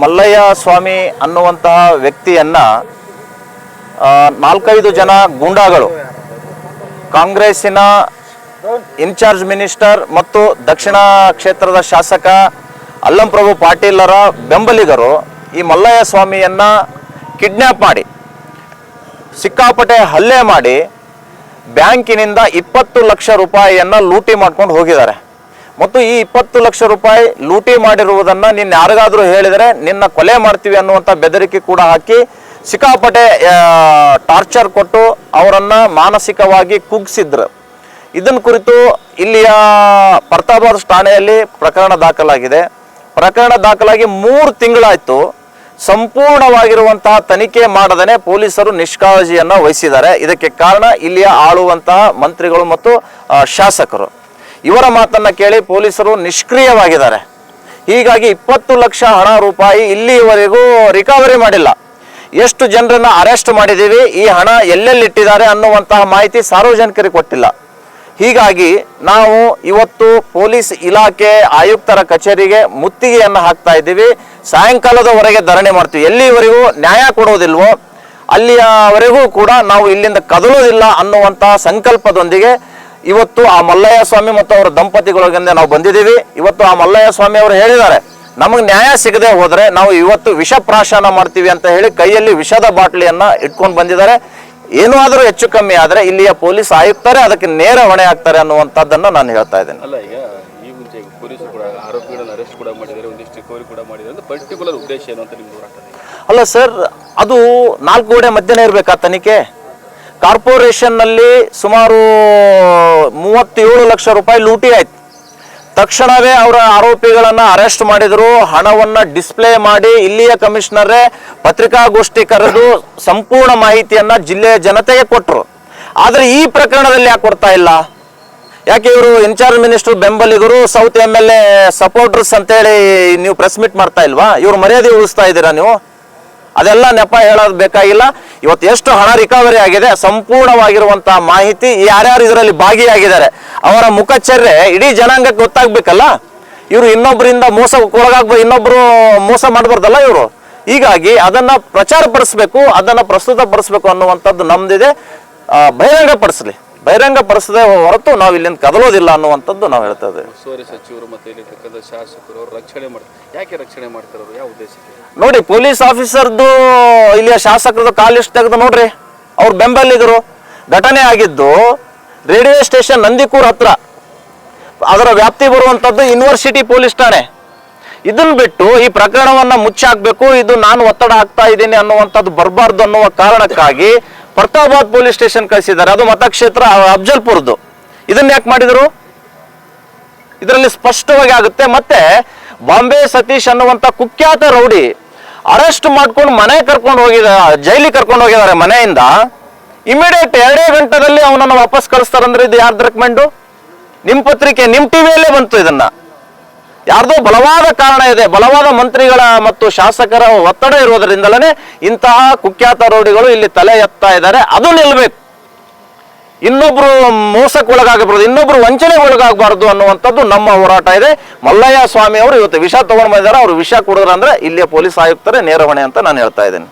ಮಲ್ಲಯ್ಯ ಸ್ವಾಮಿ ಅನ್ನುವಂತಹ ವ್ಯಕ್ತಿಯನ್ನ ನಾಲ್ಕೈದು ಜನ ಗೂಂಡಾಗಳು, ಕಾಂಗ್ರೆಸ್ಸಿನ ಇನ್ಚಾರ್ಜ್ ಮಿನಿಸ್ಟರ್ ಮತ್ತು ದಕ್ಷಿಣ ಕ್ಷೇತ್ರದ ಶಾಸಕ ಅಲ್ಲಂಪ್ರಭು ಪಾಟೀಲರ ಬೆಂಬಲಿಗರು ಈ ಮಲ್ಲಯ್ಯ ಸ್ವಾಮಿಯನ್ನ ಕಿಡ್ನ್ಯಾಪ್ ಮಾಡಿ, ಸಿಕ್ಕಾಪಟ್ಟೆ ಹಲ್ಲೆ ಮಾಡಿ, ಬ್ಯಾಂಕಿನಿಂದ ಇಪ್ಪತ್ತು ಲಕ್ಷ ರೂಪಾಯಿಯನ್ನ ಲೂಟಿ ಮಾಡ್ಕೊಂಡು ಹೋಗಿದ್ದಾರೆ. ಮತ್ತು ಈ ಇಪ್ಪತ್ತು ಲಕ್ಷ ರೂಪಾಯಿ ಲೂಟಿ ಮಾಡಿರುವುದನ್ನ ನಿನ್ನ ಯಾರಿಗಾದರೂ ಹೇಳಿದರೆ ನಿನ್ನ ಕೊಲೆ ಮಾಡ್ತೀವಿ ಅನ್ನುವಂಥ ಬೆದರಿಕೆ ಕೂಡ ಹಾಕಿ ಸಿಕ್ಕಾಪಟ್ಟೆ ಟಾರ್ಚರ್ ಕೊಟ್ಟು ಅವರನ್ನು ಮಾನಸಿಕವಾಗಿ ಕುಗ್ಸಿದ್ರು. ಇದನ್ನ ಕುರಿತು ಇಲ್ಲಿಯ ಪ್ರತಾಪಾದ್ ಠಾಣೆಯಲ್ಲಿ ಪ್ರಕರಣ ದಾಖಲಾಗಿದೆ. ಪ್ರಕರಣ ದಾಖಲಾಗಿ ಮೂರು ತಿಂಗಳಾಯಿತು. ಸಂಪೂರ್ಣವಾಗಿರುವಂತಹ ತನಿಖೆ ಮಾಡದೇ ಪೊಲೀಸರು ನಿಷ್ಕಾಳಜಿಯನ್ನು ವಹಿಸಿದ್ದಾರೆ. ಇದಕ್ಕೆ ಕಾರಣ ಇಲ್ಲಿಯ ಆಳುವಂತಹ ಮಂತ್ರಿಗಳು ಮತ್ತು ಶಾಸಕರು. ಇವರ ಮಾತನ್ನ ಕೇಳಿ ಪೊಲೀಸರು ನಿಷ್ಕ್ರಿಯವಾಗಿದ್ದಾರೆ. ಹೀಗಾಗಿ ಇಪ್ಪತ್ತು ಲಕ್ಷ ಹಣ ರೂಪಾಯಿ ಇಲ್ಲಿಯವರೆಗೂ ರಿಕವರಿ ಮಾಡಿಲ್ಲ. ಎಷ್ಟು ಜನರನ್ನ ಅರೆಸ್ಟ್ ಮಾಡಿದ್ದೀವಿ, ಈ ಹಣ ಎಲ್ಲೆಲ್ಲಿಟ್ಟಿದ್ದಾರೆ ಅನ್ನುವಂತಹ ಮಾಹಿತಿ ಸಾರ್ವಜನಿಕರಿಗೆ ಕೊಟ್ಟಿಲ್ಲ. ಹೀಗಾಗಿ ನಾವು ಇವತ್ತು ಪೊಲೀಸ್ ಇಲಾಖೆ ಆಯುಕ್ತರ ಕಚೇರಿಗೆ ಮುತ್ತಿಗೆಯನ್ನು ಹಾಕ್ತಾ ಇದ್ದೀವಿ. ಸಾಯಂಕಾಲದವರೆಗೆ ಧರಣಿ ಮಾಡ್ತೀವಿ. ಎಲ್ಲಿವರೆಗೂ ನ್ಯಾಯ ಕೊಡೋದಿಲ್ವೋ, ಅಲ್ಲಿಯವರೆಗೂ ಕೂಡ ನಾವು ಇಲ್ಲಿಂದ ಕದಲೋದಿಲ್ಲ ಅನ್ನುವಂತಹ ಸಂಕಲ್ಪದೊಂದಿಗೆ ಇವತ್ತು ಆ ಮಲ್ಲಯ್ಯ ಸ್ವಾಮಿ ಮತ್ತು ಅವರ ದಂಪತಿಗಳಿಂದ ನಾವು ಬಂದಿದ್ದೀವಿ. ಇವತ್ತು ಆ ಮಲ್ಲಯ್ಯ ಸ್ವಾಮಿ ಅವರು ಹೇಳಿದ್ದಾರೆ ನಮಗೆ ನ್ಯಾಯ ಸಿಗದೆ ಹೋದರೆ ನಾವು ಇವತ್ತು ವಿಷ ಪ್ರಾಶನ ಮಾಡ್ತೀವಿ ಅಂತ ಹೇಳಿ ಕೈಯಲ್ಲಿ ವಿಷದ ಬಾಟ್ಲಿಯನ್ನು ಇಟ್ಕೊಂಡು ಬಂದಿದ್ದಾರೆ. ಏನೂ ಆದರೂ ಹೆಚ್ಚು ಕಮ್ಮಿ ಆದರೆ ಇಲ್ಲಿಯ ಪೊಲೀಸ್ ಆಯುಕ್ತರೇ ಅದಕ್ಕೆ ನೇರ ಹೊಣೆ ಆಗ್ತಾರೆ ಅನ್ನುವಂಥದ್ದನ್ನು ನಾನು ಹೇಳ್ತಾ ಇದ್ದೇನೆ. ಅಲ್ಲ ಈಗ ಈ ಮುಂಚೆ ಪೊಲೀಸರು ಕೂಡ ಆರೋಪಿಗಳನ್ನು ಅರೆಸ್ಟ್ ಕೂಡ ಮಾಡಿದ್ದಾರೆ ಒಂದಿಷ್ಟು ರಿಕವರಿ ಕೂಡ ಮಾಡಿದ್ದಾರೆ. ಒಂದು ಪರ್ಟಿಕ್ಯುಲರ್ ಉದ್ದೇಶ ಏನು ಅಂತ ನಿಮ್ಗೆ ಅಲ್ಲ ಸರ್ ಅದು ನಾಲ್ಕು ಗೋಡೆ ಮಧ್ಯನೇ ಇರಬೇಕಾ ತನಿಖೆ? ಕಾರ್ಪೊರೇಷನ್ನಲ್ಲಿ ಸುಮಾರು ಮೂವತ್ತೇಳು ಲಕ್ಷ ರೂಪಾಯಿ ಲೂಟಿ ಆಯ್ತು. ತಕ್ಷಣವೇ ಅವರ ಆರೋಪಿಗಳನ್ನು ಅರೆಸ್ಟ್ ಮಾಡಿದ್ರು. ಹಣವನ್ನ ಡಿಸ್ಪ್ಲೇ ಮಾಡಿ ಇಲ್ಲಿಯ ಕಮಿಷನರೇ ಪತ್ರಿಕಾಗೋಷ್ಠಿ ಕರೆದು ಸಂಪೂರ್ಣ ಮಾಹಿತಿಯನ್ನ ಜಿಲ್ಲೆಯ ಜನತೆಗೆ ಕೊಟ್ಟರು ಆದರೆ ಈ ಪ್ರಕರಣದಲ್ಲಿ ಯಾಕೆ ಕೊಡ್ತಾ ಇಲ್ಲ? ಯಾಕೆ ಇವರು ಇನ್ಚಾರ್ಜ್ ಮಿನಿಸ್ಟರ್ ಬೆಂಬಲಿಗರು, south M L A supporters ಅಂತೇಳಿ ನೀವು ಪ್ರೆಸ್ ಮೀಟ್ ಮಾಡ್ತಾ ಇಲ್ವಾ? ಇವ್ರು ಮರ್ಯಾದೆ ಉಳಿಸ್ತಾ ಇದ್ದೀರಾ ನೀವು? ಅದೆಲ್ಲ ನೆಪ ಹೇಳೋದು ಬೇಕಾಗಿಲ್ಲ. ಇವತ್ತು ಎಷ್ಟು ಹಣ ರಿಕವರಿ ಆಗಿದೆ ಸಂಪೂರ್ಣವಾಗಿರುವಂತಹ ಮಾಹಿತಿ ಯಾರ್ಯಾರು ಇದರಲ್ಲಿ ಭಾಗಿಯಾಗಿದ್ದಾರೆ, ಅವರ ಮುಖಚರ್ಯೆ ಇಡೀ ಜನಾಂಗಕ್ಕೆ ಗೊತ್ತಾಗ್ಬೇಕಲ್ಲ? ಇವರು ಇನ್ನೊಬ್ಬರಿಂದ ಮೋಸ ಒಳಗಾಗ್ಬೋ ಇನ್ನೊಬ್ರು ಮೋಸ ಮಾಡಬಾರ್ದಲ್ಲ ಇವರು? ಹೀಗಾಗಿ ಅದನ್ನ ಪ್ರಚಾರ ಪಡಿಸ್ಬೇಕು ಅದನ್ನ ಪ್ರಸ್ತುತ ಪಡಿಸ್ಬೇಕು ಅನ್ನುವಂಥದ್ದು ನಮ್ದಿದೆ. ಬಹಿರಂಗ ಪಡಿಸ್ಲಿ ಬಹಿರಂಗ ಪಡಿಸದೆ ಹೊರತು ನಾವು ಇಲ್ಲಿಂದ ಕದಲೋದಿಲ್ಲ ಅನ್ನುವಂಥದ್ದು ನಾವು ಹೇಳ್ತಾ ಇದ್ದೇವೆ. ಉಸ್ತುವಾರಿ ಸಚಿವರು ಮತ್ತೆ ಇಲ್ಲಿರ್ತಕ್ಕಂಥ ಶಾಸಕರು ಅವ್ರು ರಕ್ಷಣೆ ಮಾಡ್ತಾರೆ ಯಾಕೆ ರಕ್ಷಣೆ ಮಾಡ್ತಾರೆ ಅವ್ರು ಯಾವ ಉದ್ದೇಶಕ್ಕೆ? ನೋಡಿ ಪೊಲೀಸ್ ಆಫೀಸರ್ದು ಇಲ್ಲಿಯ ಶಾಸಕರದ್ದು ಕಾಲಿಸ್ಟ್ ತೆಗೆದು ನೋಡ್ರಿ. ಅವ್ರ ಬೆಂಬಲಿಗರು. ಘಟನೆ ಆಗಿದ್ದು ರೇಡಿಯೋ ಸ್ಟೇಷನ್ ನಂದಿಕೂರ್ ಹತ್ರ ಅದರ ವ್ಯಾಪ್ತಿ ಬರುವಂಥದ್ದು ಯೂನಿವರ್ಸಿಟಿ ಪೊಲೀಸ್ ಠಾಣೆ. ಇದನ್ನ ಬಿಟ್ಟು ಈ ಪ್ರಕರಣವನ್ನ ಮುಚ್ಚಾಕ್ಬೇಕು ಇದು ನಾನು ಒತ್ತಡ ಆಗ್ತಾ ಇದ್ದೀನಿ ಅನ್ನುವಂಥದ್ದು ಬರಬಾರ್ದು ಅನ್ನುವ ಕಾರಣಕ್ಕಾಗಿ ಪ್ರತಾಪಾಬಾದ್ ಪೊಲೀಸ್ ಸ್ಟೇಷನ್ ಕಳಿಸಿದ್ದಾರೆ. ಅದು ಮತಕ್ಷೇತ್ರ ಅಫ್ಜಲ್ಪುರ್ದು. ಇದನ್ನ ಯಾಕೆ ಮಾಡಿದರು? ಇದರಲ್ಲಿ ಸ್ಪಷ್ಟವಾಗಿ ಆಗುತ್ತೆ, ಮತ್ತೆ ಬಾಂಬೆ ಸತೀಶ್ ಅನ್ನುವಂತ ಕುಖ್ಯಾತ ರೌಡಿ ಅರೆಸ್ಟ್ ಮಾಡ್ಕೊಂಡು ಮನೆ ಕರ್ಕೊಂಡು ಹೋಗಿದ, ಜೈಲಿಗೆ ಕರ್ಕೊಂಡು ಹೋಗಿದ್ದಾರೆ ಮನೆಯಿಂದ. ಇಮಿಡಿಯೇಟ್ ಎರಡೇ ಗಂಟೆದಲ್ಲಿ ಅವನನ್ನು ವಾಪಸ್ ಕಳಿಸ್ತಾರಂದ್ರೆ ಇದು ಯಾರ್ದು ರೆಕಮೆಂಡು ನಿಮ್ಮ ಪತ್ರಿಕೆ ನಿಮ್ಮ ಟಿವಿಯಲ್ಲೇ ಬಂತು ಇದನ್ನ. ಯಾರ್ದೋ ಬಲವಾದ ಕಾರಣ ಇದೆ. ಬಲವಾದ ಮಂತ್ರಿಗಳ ಮತ್ತು ಶಾಸಕರ ಒತ್ತಡ ಇರೋದ್ರಿಂದಲೇ ಇಂತಹ ಕುಖ್ಯಾತ ರೌಡಿಗಳು ಇಲ್ಲಿ ತಲೆ ಎತ್ತಾ ಇದ್ದಾರೆ. ಅದು ನಿಲ್ಬೇಕು. ಇನ್ನೊಬ್ರು ಮೋಸಕ್ಕೆ ಒಳಗಾಗಬಾರ್ದು ಇನ್ನೊಬ್ರು ವಂಚನೆ ಒಳಗಾಗಬಾರ್ದು ಅನ್ನುವಂಥದ್ದು ನಮ್ಮ ಹೋರಾಟ ಇದೆ. ಮಲ್ಲಯ್ಯ ಸ್ವಾಮಿ ಅವರು ಇವತ್ತು ವಿಷ ತಗೊಂಡ್ ಬಂದಿದ್ದಾರೆ. ಅವರು ವಿಷ ಕುಡಿದ್ರಂದ್ರೆ ಇಲ್ಲಿಯ ಪೊಲೀಸ್ ಆಯುಕ್ತರೇ ನೇರ ಹೊಣೆ ಅಂತ ನಾನು ಹೇಳ್ತಾ ಇದ್ದೇನೆ.